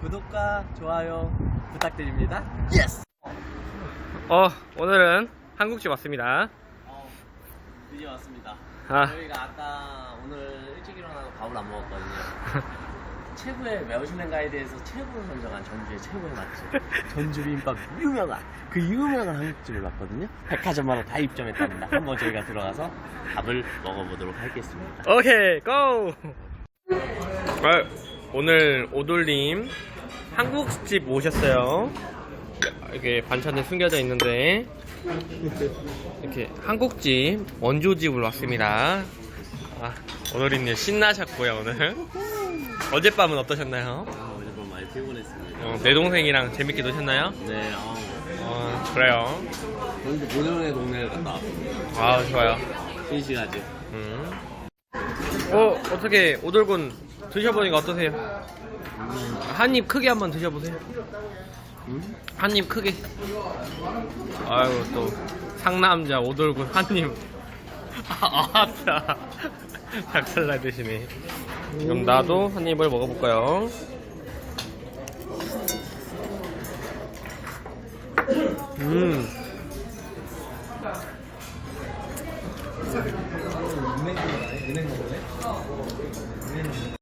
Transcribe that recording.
구독과 좋아요 부탁드립니다. 예스! 어, 오늘은 한국집 왔습니다. 어, 드디어 왔습니다. 아. 저희가 아까 오늘 일찍 일어나서 밥을 안 먹었거든요. 최고의 매우신행 가이드에서 최고로 선정한 전주의 최고의 맛집 전주 비빔밥 유명한 그 유명한 한국집을 봤거든요. 백화점마다 다 입점했답니다. 한번 저희가 들어가서 밥을 먹어보도록 하겠습니다. 오케이, 고! 아, 오늘 오돌님 한국집 오셨어요. 이게 반찬에 숨겨져 있는데 이렇게 한국집 원조집을 왔습니다. 아, 오돌이님 신나셨고요 오늘. 어젯밤은 어떠셨나요? 아, 좀 많이 피곤했습니다. 어, 내 동생이랑 재밌게 노셨나요? 네, 아, 어, 그래요. 전주 모녀의 동네를 갔다 왔습니다. 아, 좋아요. 신시가지. 음. 어, 어떻게 오돌군 드셔보니까 어떠세요? 한 입 크게 한번 드셔보세요. 한 입 크게. 아유 또 상남자 오돌군 한 입. 아, 아따. 닭살날 드시네. 그럼 나도 한 입을 먹어볼까요? 음.